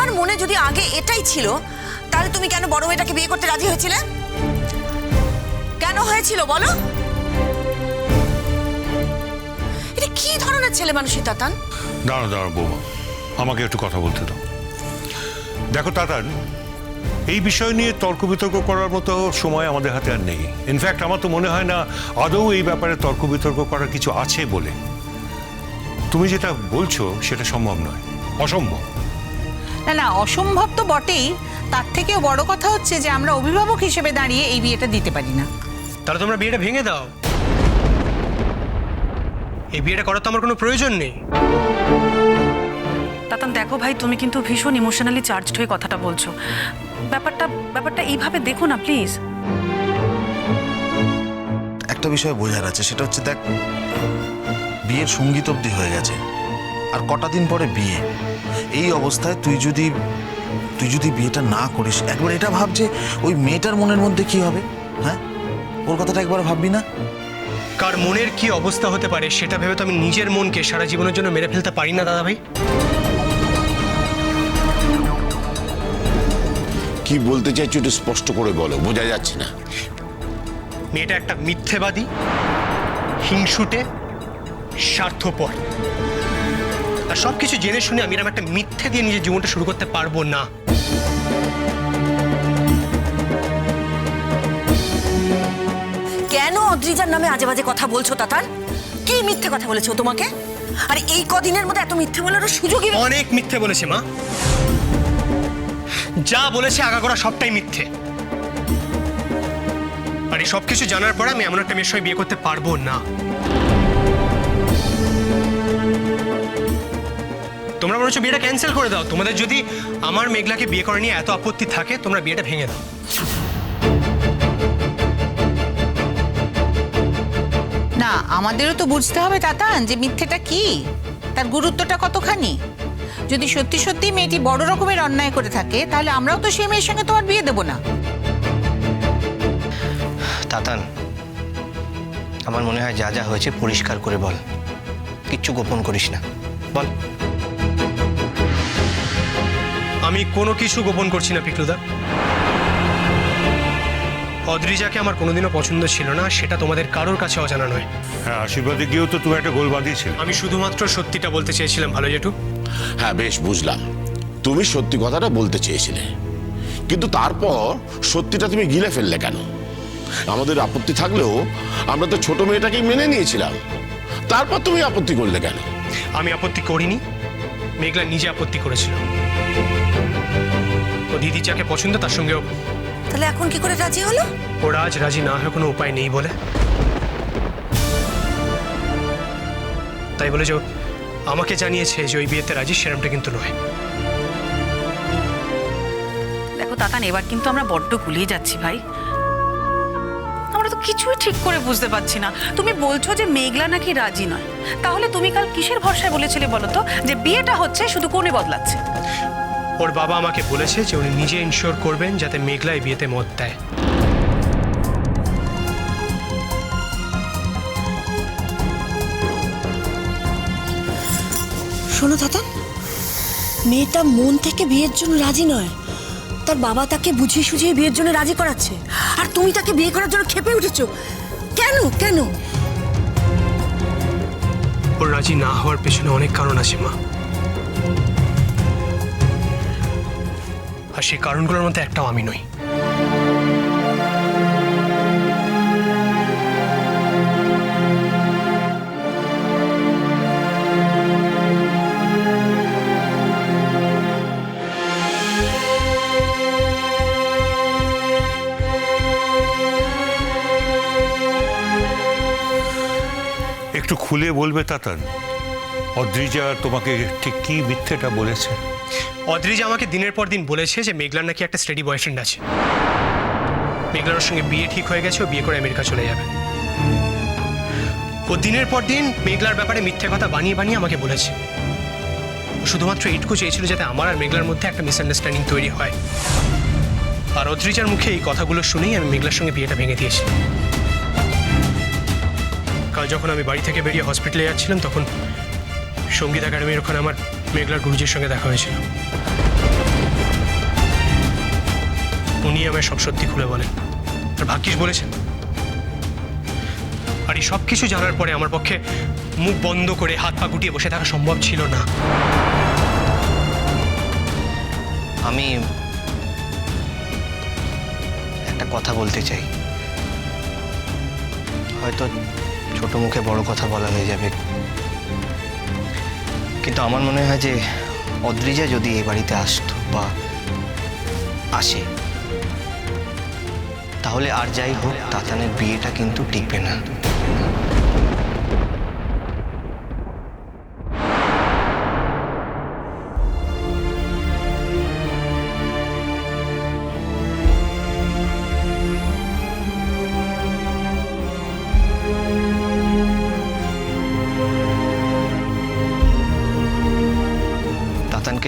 তোমার মনে যদি আগে এটাই ছিল, তাহলে তুমি কেন বড় মেয়েটাকে বিয়ে করতে রাজি হয়েছিলে? কেন হয়েছিল বলো? এটা কি ধরনের ছেলে মানুষই তাতান দাঁড়ো দাঁড়ো বৌমা। আমাকে একটু কথা বলতে দাও। দেখো, তাতান, এই বিষয় নিয়ে তর্ক বিতর্ক করার মতো সময় আমাদের হাতে আর নেই। ইনফ্যাক্ট আমার তো মনে হয় না আদৌ এই ব্যাপারে তর্ক বিতর্ক করার কিছু আছে বলে। তুমি যেটা বলছো, সেটা সম্ভব নয়। অসম্ভব। না না অসম্ভব তো বটেই। তার থেকেও বড় কথা হচ্ছে যে আমরা অভিভাবক হিসেবে দাঁড়িয়ে এই বিয়েটা দিতে পারি না। তাহলে তোমরা বিয়েটা ভেঙে দাও। এই বিয়েটা করার তো আমার কোনো প্রয়োজন নেই। তাতান দেখো ভাই তুমি কিন্তু ভীষণ ইমোশনালি চার্জড হয়ে কথাটা বলছো। ব্যাপারটা ব্যাপারটা এইভাবে দেখো না প্লিজ একটা বিষয় বোঝার আছে সেটা হচ্ছে দেখ বিয়ের সংগীত অবধি হয়ে গেছে। আর কটা দিন পরে বিয়ে। এই অবস্থায় তুই যদি তুই যদি বিয়েটা না করিস একবার এটা ভাব যে ওই মেয়েটার মনের মধ্যে কি হবে হ্যাঁ? ওর কথাটা একবার ভাববি না? কার মনের কি অবস্থা হতে পারে সেটা ভেবে তো আমি নিজের মনকে সারা জীবনের জন্য মেরে ফেলতে পারি না দাদা ভাই কি বলতে চাইছো একটু স্পষ্ট করে বলো বোঝা যাচ্ছে না। মেয়েটা একটা মিথ্যেবাদী হিংসুটে স্বার্থপর। আর সব কিছু জেনে শুনে আমি এরকম একটা মিথ্যে দিয়ে নিজের জীবনটা শুরু করতে পারব না। কেন অদ্রিজার নামে আজে বাজে কথা বলছো তাতান? কি মিথ্যে কথা বলেছ তোমাকে? আর এই কদিনের মধ্যে এত মিথ্যে বলার সুযোগই অনেক মিথ্যে বলেছে মা। যা বলেছে আগা করা সবটাই মিথ্যে। আর এই সব কিছু জানার পর আমি এমন একটা মেয়ের সঙ্গে বিয়ে করতে পারব না। বলেছ বিয়েটা ক্যান্সেল করে দাও। তোমাদের যদি আমার মেঘলাকে বিয়ে করা নিয়ে এত আপত্তি থাকে তোমরা বিয়েটা ভেঙে দাও। না আমাদেরও তো বুঝতে হবে তাতান যে মিথ্যেটা কি। তার গুরুত্বটা কতখানি? যদি সত্যি সত্যি মেয়েটি বড় রকমের অন্যায় করে থাকে তাহলে আমরাও তো সেই মেয়ের সঙ্গে তোমার বিয়ে দেবো না। তাতান আমার মনে হয় যা যা হয়েছে পরিষ্কার করে বল। কিচ্ছু গোপন করিস না। বল। আমি কোনো কিছু গোপন করছি না পিকলুদা। অদ্রিজাকে আমার কোনোদিনও পছন্দ ছিল না সেটা তোমাদের কারোর কাছে অজানা নয়। হ্যাঁ আশীর্বাদে গিয়েও তো তুমি একটা গোল বাঁধিয়েছিলে। আমি শুধুমাত্র সত্যিটা বলতে চেয়েছিলাম ভালো জেঠু? হ্যাঁ বেশ বুঝলাম। তুমি সত্যি কথাটা বলতে চেয়েছিলে। কিন্তু তারপর সত্যিটা তুমি গিলে ফেললে কেন? আমাদের আপত্তি থাকলেও আমরা তো ছোট মেয়েটাকেই মেনে নিয়েছিলাম। তারপর তুমি আপত্তি করলে কেন? আমি আপত্তি করিনি। মেঘলা নিজে আপত্তি করেছিল। ও দিদি যাকে পছন্দ তার সঙ্গেও। তাহলে এখন কি করে রাজি হলো? ও রাজ রাজি না হয় কোনো উপায় নেই বলে। তাই বলে যে আমাকে জানিয়েছে যে ওই বিয়েতে রাজি সেরমটা কিন্তু নয়। দেখো তাতান এবার কিন্তু আমরা বড্ড গুলিয়ে যাচ্ছি ভাই। তো কিছুই ঠিক করে বুঝতে পারছি না। তুমি বলছো যে মেঘলা নাকি রাজি নয়। তাহলে তুমি কাল কিসের ভরসায় বলেছিলে বলো তো? যে বিয়েটা হচ্ছে শুধু কোণে বদলাচ্ছে। ওর বাবা আমাকে বলেছে যে উনি নিজে ইনশিওর করবেন যাতে মেঘলা এই বিয়েতে মত দেয়। শোনো দাদা মেয়েটা মন থেকে বিয়ের জন্য রাজি নয়। তার বাবা তাকে বুঝিয়ে সুঝিয়ে বিয়ের জন্য রাজি করাচ্ছে। আর তুমি তাকে বিয়ে করার জন্য খেপে উঠেছো। কেন? কেন? ওর রাজি না হওয়ার পেছনে অনেক কারণ আছে, মা। আর সেই কারণগুলোর মধ্যে একটাও আমি নই। খুলে বলবে তাতান অদ্রিজা তোমাকে ঠিক কি মিথ্যেটা বলেছে? অদ্রিজা আমাকে দিনের পর দিন বলেছে যে মেঘলার নাকি একটা স্টেডি বয়ফ্রেন্ড আছে। মেঘলার সঙ্গে বিয়ে ঠিক হয়ে গেছে, ও বিয়ে করে আমেরিকা চলে যাবে। ও দিনের পর দিন মেঘলার ব্যাপারে মিথ্যে কথা বানিয়ে বানিয়ে আমাকে বলেছে। শুধুমাত্র এইটুকু চেয়েছিল যাতে আমার আর মেঘলার মধ্যে একটা মিসআন্ডারস্ট্যান্ডিং তৈরি হয়। আর অদ্রিজার মুখে এই কথাগুলো শুনেই আমি মেঘলার সঙ্গে বিয়েটা ভেঙে দিয়েছি। কাল যখন আমি বাড়ি থেকে বেরিয়ে হসপিটালে যাচ্ছিলাম, তখন সংগীত একাডেমির ওখানে আমার মেঘলার গুরুজির সঙ্গে দেখা হয়েছিল। উনি আমায় সব সত্যি খুলে বলেন। আর ভাগ্যিস বলেছেন। আর এই সব কিছু জানার পরে আমার পক্ষে মুখ বন্ধ করে হাত পা গুটিয়ে বসে থাকা সম্ভব ছিল না। আমি একটা কথা বলতে চাই। হয়তো ছোট মুখে বড় কথা বলা হয়ে যাবে। কিন্তু আমার মনে হয় যে, অদ্রিজা যদি এই বাড়িতে আসতো বা আসে, তাহলে আর যাই হোক, তাতানের বিয়েটা কিন্তু টিকবে না।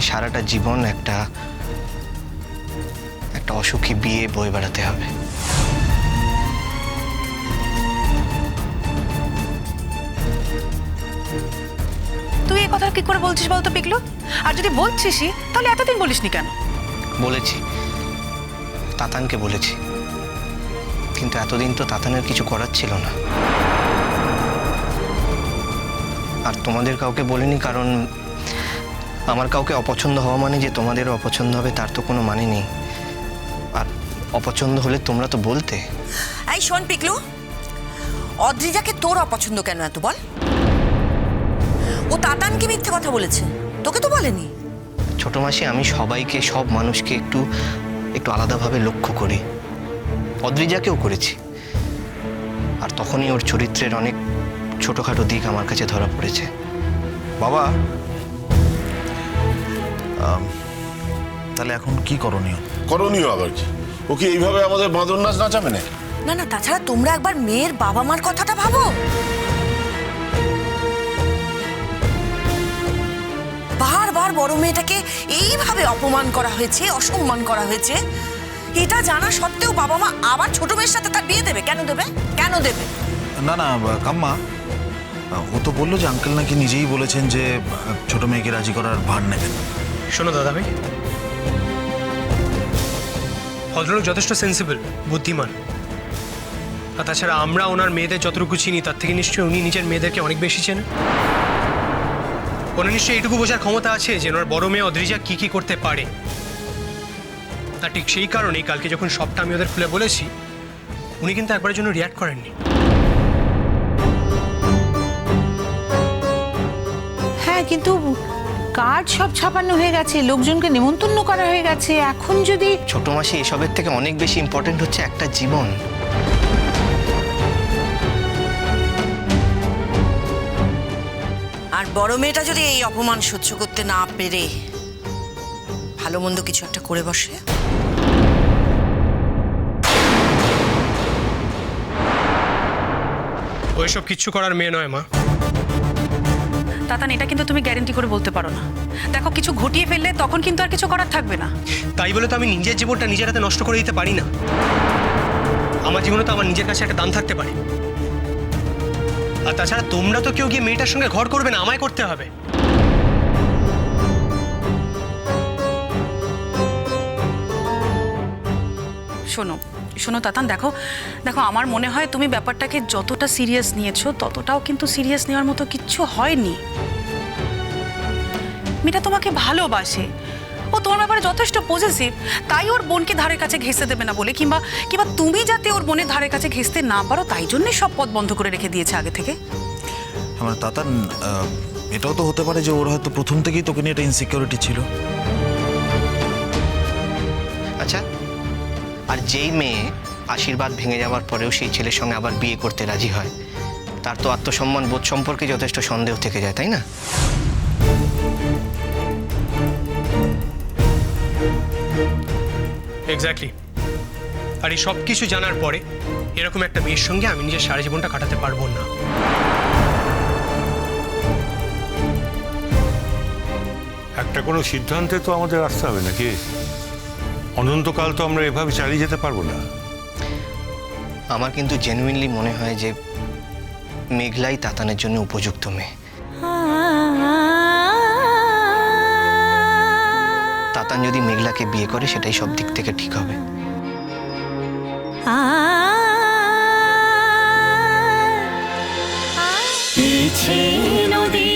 সারাটা জীবন একটা একটা অসুখী বিয়ে বয়ে বেড়াতে হবে। তুই এই কথা কি করে বলছিস বলতো পিকলু? আর যদি বলছিসই তাহলে এতদিন বলিসনি কেন? বলেছি। তাতানকে বলেছি। কিন্তু এতদিন তো তাতানের কিছু করার ছিল না। আর তোমাদের কাউকে বলিনি কারণ আমার কাউকে অপছন্দ হওয়া মানে যে তোমাদেরও অপছন্দ হবে তার তো কোনো মানে নেই। আর অপছন্দ হলে তোমরা তো বলতে। এই শোন পিকলু। অদ্রিজাকে তোর অপছন্দ কেন এত বল? ও তাতানকে মিথ্যে কথা বলেছে। তোকে তো বলেনি। ছোট মাসে আমি সবাইকে সব মানুষকে একটু একটু আলাদাভাবে লক্ষ্য করি। অদ্রিজাকেও করেছি। আর তখনই ওর চরিত্রের অনেক ছোটোখাটো দিক আমার কাছে ধরা পড়েছে। বাবা তাহলে এখন কি করণীয়? করণীয় আবার কি? ও কি এইভাবে আমাদের বাঁদর নাচ নাচাবে না না না তাছাড়া তোমরা একবার মেয়ের বাবা মার কথাটা ভাবো। বারবার বড় মেয়েটাকে এইভাবে অপমান করা হয়েছে অসম্মান করা হয়েছে। এটা জানা সত্ত্বেও বাবা মা আবার ছোট মেয়ের সাথে তার বিয়ে দেবে? কেন দেবে? কেন দেবে? না না বা- কাম্মা ও তো বলল যে আঙ্কেল নাকি নিজেই বলেছেন যে ছোট মেয়েকে রাজি করার ভার নেবেন। শোনো দাদা ভাই ভদ্রলোক যথেষ্ট সেন্সিবল বুদ্ধিমান। আর তাছাড়া আমরা ওনার মেয়েদের যতটুকু চিনি, তার থেকে নিশ্চয়ই উনি নিজের মেয়েদেরকে অনেক বেশি চেনেন। ওনার নিশ্চয়ই এইটুকু বোঝার ক্ষমতা আছে যে ওনার বড় মেয়ে অদ্রিজা কী কী করতে পারে। আর ঠিক সেই কারণেই কালকে যখন সবটা আমি ওদের খুলে বলেছি, উনি কিন্তু একবারের জন্য রিয়াক্ট করেননি। হ্যাঁ কিন্তু কার্ড সব ছাপানো হয়ে গেছে লোকজনকে নেমন্তন্ন করা হয়ে গেছে। এখন যদি ছোট মাসে এসবের থেকে অনেক বেশি ইম্পর্টেন্ট হচ্ছে একটা জীবন। আর বড় মেয়েটা যদি এই অপমান সহ্য করতে না পেরে ভালো মন্দ কিছু একটা করে বসে? ওইসব কিচ্ছু করার মেয়ে নয় মা। তাতান এটা কিন্তু তুমি গ্যারেন্টি করে বলতে পারো না। দেখো কিছু ঘটিয়ে ফেললে তখন কিন্তু আর কিছু করার থাকবে না। তাই বলে তো আমি নিজের জীবনটা নিজের হাতে নষ্ট করে দিতে পারি না। আমার জীবনে তো আমার নিজের কাছে একটা দাম থাকতে পারে। আর তাছাড়া তোমরা তো কেউ গিয়ে মেয়েটার সঙ্গে ঘর করবে না আমায় করতে হবে। শোনো শোনো তাতান দেখো দেখো আমার মনে হয় তুমি ব্যাপারটাকে যতটা সিরিয়াস নিয়েছো ততটাও কিন্তু সিরিয়াস নেওয়ার মতো কিচ্ছু হয়নি। মেয়েটা তোমাকে ভালোবাসে। ও তোমার ব্যাপারে যথেষ্ট পজিটিভ তাই ওর বোনকে ধারের কাছে ঘেঁষতে দেবে না বলে কিংবা কিংবা তুমি যাতে ওর বোনের ধারের কাছে ঘেঁষতে না পারো তাই জন্যই সব পথ বন্ধ করে রেখে দিয়েছে আগে থেকে। আমার তাতান এটাও তো হতে পারে যে ওর হয়তো প্রথম থেকেই তোকে নিয়ে একটা ইনসিকিউরিটি ছিল। আচ্ছা আর যেই মেয়ে আশীর্বাদ ভেঙে যাওয়ার পরেও সেই ছেলের সঙ্গে আবার বিয়ে করতে রাজি হয় তার তো আত্মসম্মান বোধ সম্পর্কে যথেষ্ট সন্দেহ থেকে যায় তাই না? এক্স্যাক্টলি আর এই সব কিছু জানার পরে এরকম একটা মেয়ের সঙ্গে আমি নিজের সারা জীবনটা কাটাতে পারব না। একটা কোনো সিদ্ধান্তে তো আমাদের আসতে হবে নাকি? অনন্তকাল তো আমরা এভাবে চালিয়ে যেতে পারব না। আমার কিন্তু জেনুইনলি মনে হয় যে মেঘলাই তাতানের জন্য উপযুক্ত মেয়ে। যদি মেঘলাকে বিয়ে করে সেটাই সব দিক থেকে ঠিক হবে পিছিয়ে নদী